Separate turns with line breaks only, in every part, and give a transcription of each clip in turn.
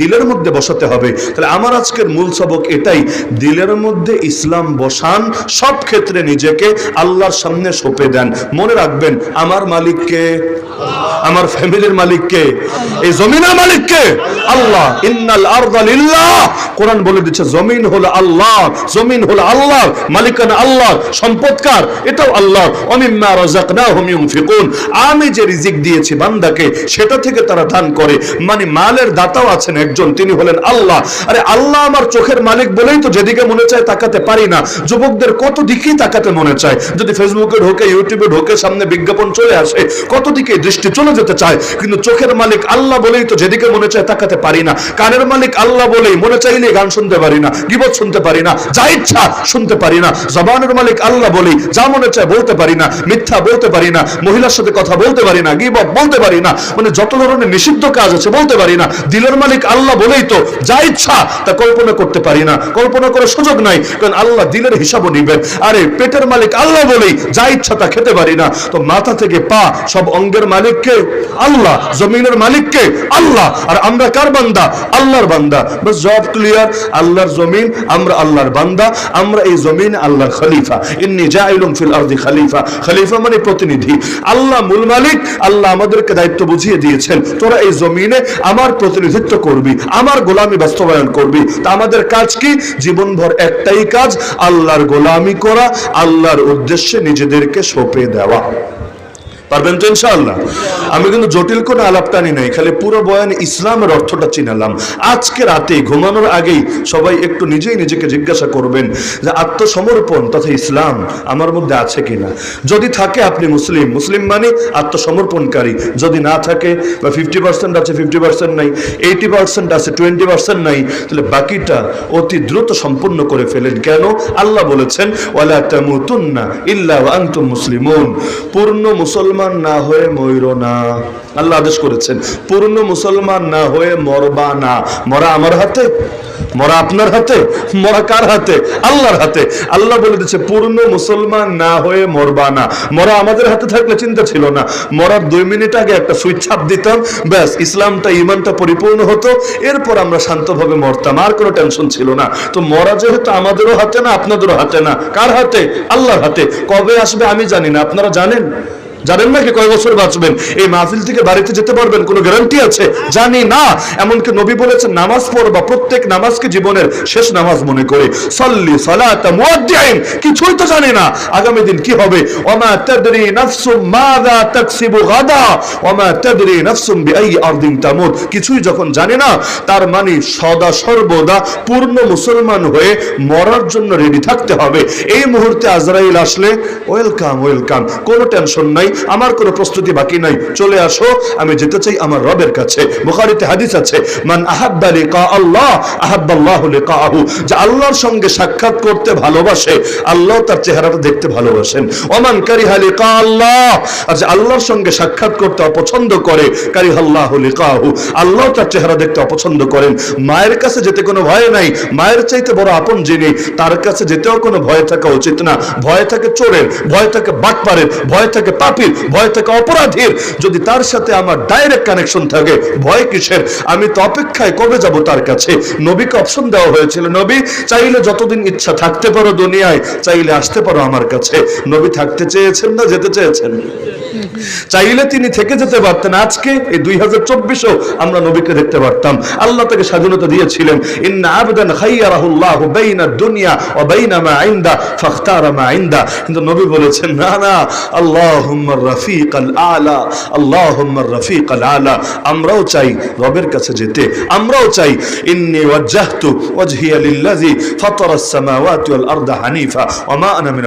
দিলের মধ্যে বসাতে হবে। তাহলে আমার আজকের মূল সবক এটাই, দিলের মধ্যে ইসলাম বসান, সব ক্ষেত্রে নিজেকে আল্লাহর সামনে সঁপে দেন। মনে রাখবেন, আমার মালিককে, আমার ফ্যামিলির মালিককে, এই জমিনের মালিককে আল্লাহ ইন্নাল আরদা লিল্লাহ কোরআন বলে দিচ্ছে, জমিন হলো আল্লাহ জমিন হলো আল্লাহ মালিকানা আল্লাহ সম্পদকার, এটাও আল্লাহ অমিম্মা রাযাকনাহুম ইউনফিকুন। আমি যে রিজিক দিয়েছি বান্দাকে, সেটা থেকে তারা দান করে। মানে মালের দাতাও আছেন একজন, তিনি হলেন আল্লাহ। আরে আল্লাহ আমার চোখের মালিক বলেই তো যেদিকে মনে চায় তাকাতে পারি না। যুবকদের কত দিকেই তাকাতে মনে চায়? যদি ফেসবুকে ঢোকে, ইউটিউবে ঢোকে, সামনে বিজ্ঞাপন চলে আসে, কত দিকে দৃষ্টি চলে যেতে চায়? কিন্তু চোখের মালিক আল্লাহ বলেই তো যেদিকে মনে চায় তাকাতে পারি না। কানের মালিক আল্লাহ বলেই, মনে চাইলে গান শুনতে পারি না, গিবত শুনতে পারি না, যা ইচ্ছা শুনতে পারি না। জবানের মালিক আল্লাহ বলেই যা মনে চায় বলতে পারি না, মিথ্যা বলতে পারি না, মহিলার সাথে কথা বলতে পারি না, গিবত বলতে পারি না মানে যত ধরনের নিষিদ্ধ কাজ আছে বলতে পারি না। দিলের মালিক আল্লাহ বলেই তো, যা ইচ্ছা তা কল্পনা করতে পারি না, কল্পনা করার সুযোগ নাই, কারণ আল্লাহ দিলের হিসাবও নিবেন। আরে পেটের মালিক আল্লাহ বলেই, যা ইচ্ছা তা খেতে পারি না। তো মাথা থেকে পা, সব অঙ্গের মালিককে আল্লাহ, জমিনের মালিককে আল্লাহ, আর আমরা কার বান্দা? আল্লাহর বান্দা। বাস জব ক্লিয়ার আল্লাহর জমিন, আমরা আল্লাহর বান্দা, আমরা এই জমিন আল্লাহর খলিফা। ইন্নি জাইলুম ফিল আরদি খলিফা। খলিফা মানে প্রতিনিধি। আল্লাহ মূল মালিক, আল্লাহ আমাদেরকে দায়িত্ব বুঝিয়ে দিয়েছেন। তোরা এই জমিনে আমার প্রতিনিধিত্ব করবি, আমার গোলামি বাস্তবায়ন করবি। তা আমাদের কাজ কি? জীবনভর একটাই কাজ, আল্লাহর গোলামি করা, আল্লাহর উদ্দেশ্যে নিজেদেরকে সঁপে দেওয়া। পারবেন তো ইনশাআল্লাহ? আমি কিন্তু জটিল কোনো আলাপ টানি নাই, খালি পুরো বয়ান ইসলামের অর্থটা চিনালাম। আজকে রাতে, ঘুমানোর আগেই সবাই একটু নিজেই নিজেকে জিজ্ঞাসা করবেন যে আত্মসমর্পণ তথা ইসলাম আমার মধ্যে আছে কিনা? যদি থাকে আপনি মুসলিম মুসলিম মানে আত্মসমর্পণকারী। যদি না থাকে, বা ফিফটি পার্সেন্ট আছে ফিফটি পার্সেন্ট নাই এইটি পার্সেন্ট আছে টোয়েন্টি পার্সেন্ট নাই, তাহলে বাকিটা অতি দ্রুত সম্পূর্ণ করে ফেলেন। কেন? আল্লাহ বলেছেন, ওয়ালা তামুতুন্না ইল্লা ওয়া আনতুম মুসলিমুন। পূর্ণ মুসলমান না হয়ে ময়ূর না। আল্লাহ আদেশ করেছেন, পূর্ণ মুসলমান না হয়ে মরবা না। মরা আমার হাতে, মরা আপনার হাতে, মরা কার হাতে? আল্লাহর হাতে। আল্লাহ বলে দিচ্ছে পূর্ণ মুসলমান না হয়ে মরবা না। মরা আমাদের হাতে থাকলে চিন্তা ছিল না। মরার দুই মিনিট আগে একটা সুইচ ছাপ দিতাম, ব্যাস, ইসলামটা, ইমানটা পরিপূর্ণ হতো। এরপর আমরা শান্তভাবে মরতাম, আর কোনো টেনশন ছিল না। তো মরা যেহেতু আমাদেরও হাতে না, আপনাদেরও হাতে না। কার হাতে? আল্লাহর হাতে। কবে আসবে আমি জানি না। আপনারা জানেন? জানেন নাকি কয় বছর বাঁচবেন, এই মাহফিল থেকে বাড়িতে যেতে পারবেন, কোনো গ্যারান্টি আছে? জানি না। এমনকি নবী বলেছেন, নামাজ পড়বা, প্রত্যেক নামাজকে জীবনের শেষ নামাজ মনে করে। সল্লি সালাতা মুয়াদ্দিন কিছুই তো জানি না। আগামী দিন কি হবে? ওমা তাদরি নাফসুম মাযা তাকসিবু গাদা, ওমা তাদরি নাফসুম বিআই আরদিন তামুত। কিছুই যখন জানে না, তার মানে সদা সর্বদা পূর্ণ মুসলমান হয়ে মরার জন্য রেডি থাকতে হবে। এই মুহূর্তে আজরাইল আসলে ওয়েলকাম ওয়েলকাম কোনো টেনশন নাই। আমার কোনো প্রস্তুতি বাকি নাই। চলে আসো, আমি যেতে চাই আমার রবের কাছে। বুখারীতে হাদিস আছে, মান আহাব্বা লিকা আল্লাহ আহাব্বাল্লাহু লিকাহু। যে আল্লাহর সঙ্গে সাক্ষাৎ করতে ভালোবাসে, আল্লাহ তার চেহারাটা দেখতে ভালোবাসেন। ওমান কারিহা লিকা আল্লাহ। আর যে আল্লাহর সঙ্গে সাক্ষাৎ করতে অপছন্দ করে কারিহাল্লাহু লিকাহু। আল্লাহ তার চেহারা দেখতে অপছন্দ করেন। মায়ের কাছে যেতে কোনো ভয় নাই। মায়ের চাইতে বড় আপন যিনি, তার কাছে যেতেও কোনো ভয় থাকা উচিত না। ভয় থাকে চোরের, ভয় থাকে বাটপারের, ভয় থাকে পাপির ভয় থাকে অপরাধীর। যদি তার সাথে আমার ডাইরেক্ট কানেকশন থাকে, ভয় কিসের? আমি তো অপেক্ষায় কবে যাব তার কাছে? নবীকে অপশন দেওয়া হয়েছিল, নবী, চাইলে যতদিন ইচ্ছা থাকতে পারো দুনিয়ায়, চাইলে আসতে পারো আমার কাছে। নবী থাকতে চেয়েছেন না, যেতে চেয়েছেন চাইলে তিনি থেকে যেতে পারতেন। আজকে এই দুই হাজার চব্বিশেও আমরা নবীকে দেখতে পারতাম। আল্লাহ তাকে স্বাধীনতা দিয়েছিলেন। ইন্না আবদান খাইয়ারাহুল্লাহ বাইনা দুনিয়া ও বাইনা মা আইন্দা ফাখতারা মা আইন্দা কিন্তু নবী বলেছেন, না না আমরাও চাই রবের কাছে যেতে, আমরাও চাই হানিফা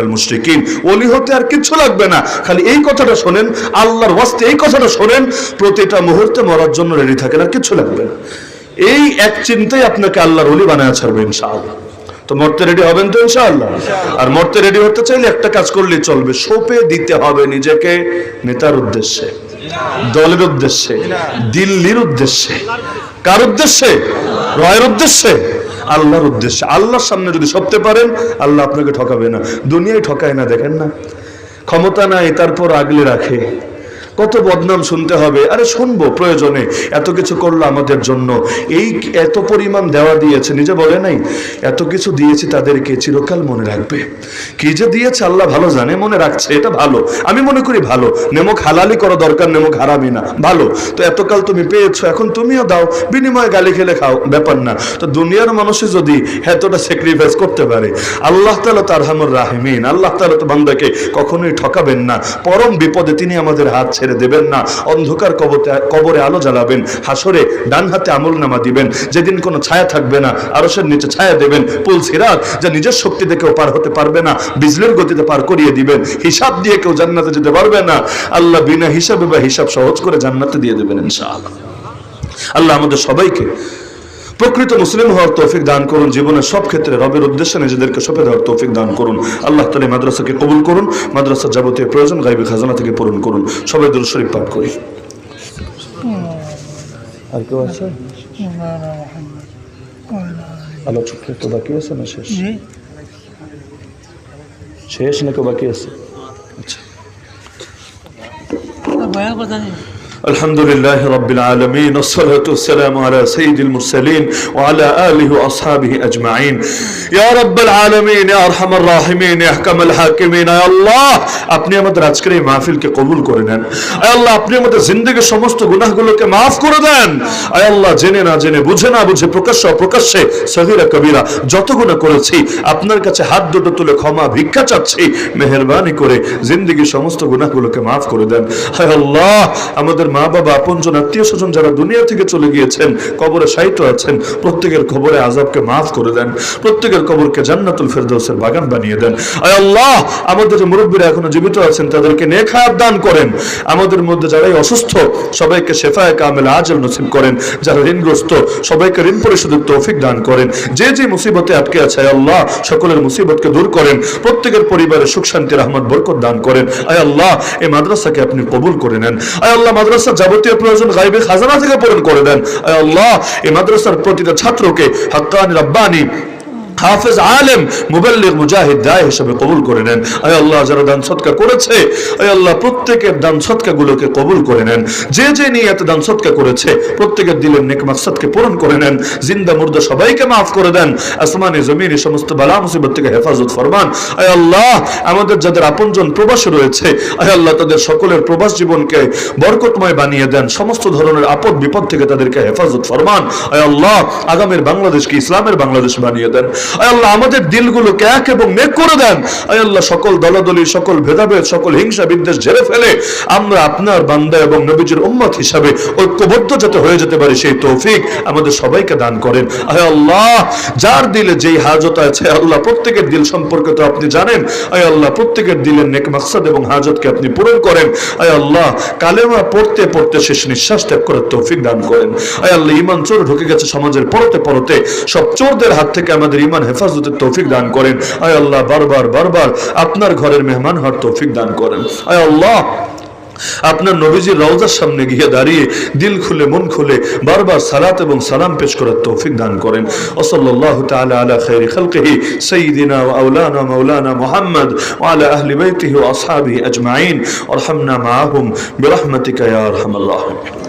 মুশরিকিন। ওলি হতে আর লাগবে না, খালি এই কথাটা শোনেন, আল্লাহর এই কথাটা শোনেন, প্রতিটা মুহূর্তে মরার জন্য রেডি আর লাগবে না। এই এক আপনাকে আল্লাহর ওলি বানায় ছাড়বে ইনশাআল্লাহ। তো মরতে রেডি হবেন তো ইনশাআল্লাহ? আর মরতে রেডি হতে চাইলে একটা কাজ করলেই চলবে সোপে দিতে হবে নিজেকে নেতার উদ্দেশ্যে দলের উদ্দেশ্যে দিল্লির উদ্দেশ্যে। কার উদ্দেশ্যে? রয়ের উদ্দেশ্যে? আল্লাহর উদ্দেশ্যে। আল্লাহর সামনে যদি সপতে পারেন আল্লাহ আপনাকে ঠকাবে না। দুনিয়ায় ঠকায় না দেখেন না। ক্ষমতা নাই তারপর আগলে রাখে। কত বদনাম শুনতে হবে। আরে শুনব, প্রয়োজনে। এত কিছু করল আমাদের জন্য। এই এত পরিমাণ দেওয়া দিয়েছে, নিজে বলে নাই, এত কিছু দিয়েছি তাদেরকে চিরকাল মনে রাখবে। কি যে দিয়েছে আল্লাহ ভালো জানে, মনে রাখছে, এটা ভালো। আমি মনে করি ভালো। নেমক হালালি করা, দরকার নেমক হারামি না। ভালো। তো এতকাল তুমি পেয়েছ, এখন তুমিও দাও। বিনিময়ে গালি খেলে খাও, ব্যাপার না। তো দুনিয়ার মানুষে যদি এতটা স্যাক্রিফাইস করতে পারে, আল্লাহ তালা তার হামুর রাহিমিন। আল্লাহ তালা তো বান্দাকে কখনোই ঠকাবেন না। পরম বিপদে তিনি আমাদের হাত ছেড়ে দেবেন না। অন্ধকার কবতে কবরে আলো জ্বালাবেন। হাসরে ডান হাতে আমল নামা দিবেন। যেদিন কোনো ছায়া থাকবে না আরসের নিচে ছায়া দেবেন। পুল সিরাত যা নিজের শক্তি দেখেও পার হতে পারবে না, বিজলির গতিতে পার করিয়ে দিবেন। হিসাব দিয়ে কেউ জান্নাতে যেতে পারবে না। আল্লাহ বিনা হিসাবে বা হিসাব সহজ করে জান্নাতে দিয়ে দেবেন ইনশাআল্লাহ। আল্লাহ আমাদের সবাইকে প্রকৃত মুসলিম হওয়ার তৌফিক দান করুন জীবনের সব ক্ষেত্রে রবের উদ্দেশ্যে নিজেদেরকে সপে দেওয়ার তৌফিক দান করুন। আল্লাহ তালী মাদ্রাসাকে কবুল করুন মাদ্রাসার যাবতীয় প্রয়োজন গাইবে খাজানা থেকে পূরণ করুন। সবাই দূর শরীফ পাঠ করি। আলোচক তো বাকি আছে না শেষ? শেষ না বাকি আছে? আচ্ছা الحمد لله رب العالمين والصلاة والسلام على سيد المرسلين وعلى آله وأصحابه أجمعين يا رب العالمين يا أرحم الراحمين يا أحكم الحاكمين يا الله আপনি আমাদের আজকের এই মাহফিলকে কবুল করে নেন আয় আল্লাহ আপনি আমাদের জিন্দগির সমস্ত গুনাহগুলোকে মাফ করে দেন আয় আল্লাহ জেনে না জেনে বুঝে না বুঝে প্রকাশ্য অপ্রকাশ্যে সহিরা কবিরা যত গুনাহ করেছি আপনার কাছে হাত দুটো তুলে ক্ষমা ভিক্ষা চাচ্ছি মেহরবানি করে জিন্দগির সমস্ত গুনাহগুলোকে মাফ করে দেন হায় আল্লাহ আমাদের মা বাবা, আপনজন আত্মীয় স্বজন যারা দুনিয়া থেকে চলে গিয়েছেন, কবরে সাহিত্য আছেন, প্রত্যেকের কবরে আজাবকে মাফ করে দেন, প্রত্যেকের কবরকে জান্নাতুল ফেরদৌসের বাগান বানিয়ে দেন। আয় আল্লাহ, আমাদের যে মুরব্বীরা এখনও জীবিত আছেন, তাদেরকে নেক হায়াত দান করেন। আমাদের মধ্যে যারাই অসুস্থ, সবাইকে শেফায় কামেল আজল নসিব করেন। যারা ঋণগ্রস্ত, সবাইকে ঋণ পরিশোধের তৌফিক দান করেন। যে যে মুসিবতে আটকে আছে আল্লাহ, সকলের মুসিবতকে দূর করেন। প্রত্যেকের পরিবারে সুখ, শান্তি, রহমত, বরকত দান করেন। আয় আল্লাহ, এই মাদ্রাসাকে আপনি কবুল করে নেন। আয় আল্লাহ মাদ্রাসার যাবতীয় প্রয়োজন গাইবে খাজানা থেকে পূরণ করে দেন। আল্লাহ, এই মাদ্রাসার প্রতিটা ছাত্রকে হাক্কানি রব্বানি হাফেজ আলেম মুবাল্লিগ মুজাহিদ দায় হিসেবে কবুল করে নেন। আয় আল্লাহ, যারা দান সৎকা করেছে, আয় আল্লাহ, প্রত্যেকের দান সৎকা গুলোকে কবুল করে নেন। যে যে নিয়ে এত দান সৎকা করেছে, প্রত্যেকের দিলের নেক মাকসাদকে পূরণ করে নেন। জিন্দা মুর্দা সবাইকে মাফ করে দেন। আসমানে জমিনে সমস্ত বালা মুসিবত থেকে হেফাজত ফরমান। আয় আল্লাহ, আমাদের যাদের আপনজন প্রবাসে রয়েছে, আয় আল্লাহ, তাদের সকলের প্রবাস জীবনকে বরকতময় বানিয়ে দেন। সমস্ত ধরনের আপদ বিপদ থেকে তাদেরকে হেফাজত ফরমান। আয় আল্লাহ, আগামীর বাংলাদেশকে ইসলামের বাংলাদেশ বানিয়ে দেন। আল্লাহ, আমাদের দিলগুলোকে এক এবং নেক করে দেন। আল্লাহ, সকল দলাদলি, সকল ভেদাভেদ, সকল হিংসা বিদ্বেষ ঝেড়ে ফেলে আমরা আপনার বান্দা এবং নবীজির উম্মত হিসাবে ঐক্যবদ্ধ যাতে হয়ে যেতে পারি, সেই তৌফিক আমাদের সবাইকে দান করেন। আয় আল্লাহ, যার দিলে যেই হাজত আছে আল্লাহ, প্রত্যেকের দিল সম্পর্কে তো আপনি জানেন। আয় আল্লাহ, প্রত্যেকের দিলের নেক মাকসাদ এবং হাজতকে আপনি পূরণ করেন। আয় আল্লাহ, কালেমা পড়তে পড়তে শেষ নিঃশ্বাস ত্যাগ করার তৌফিক দান করেন। আয় আল্লাহ, ইমান চোর ঢুকে গেছে সমাজের পরতে পরতে। সব চোরদের হাত থেকে আমাদের ইমান হেফাজতের তৌফিক দান করেন। আয় আল্লাহ, বারবার বারবার আপনার ঘরের মেহমান হওয়ার তৌফিক দান করেন। আয় আল্লাহ, আপনার নবীজির রওজার সামনে গিয়ে দাঁড়িয়ে দিল খুলে, মন খুলে বারবার সালাত এবং সালাম পেশ করার তৌফিক দান করেন। ওসল্লাল্লাহু তাআলা আলা খাইরি খালকিহি সাইয়্যিদিনা ওয়া আওলানা মাওলানা মুহাম্মদ আলা আহলি আসহাবিহি আজমাইন। ওয়ারহামনা মাআহুম বিরহমাতিকা রাহিমিন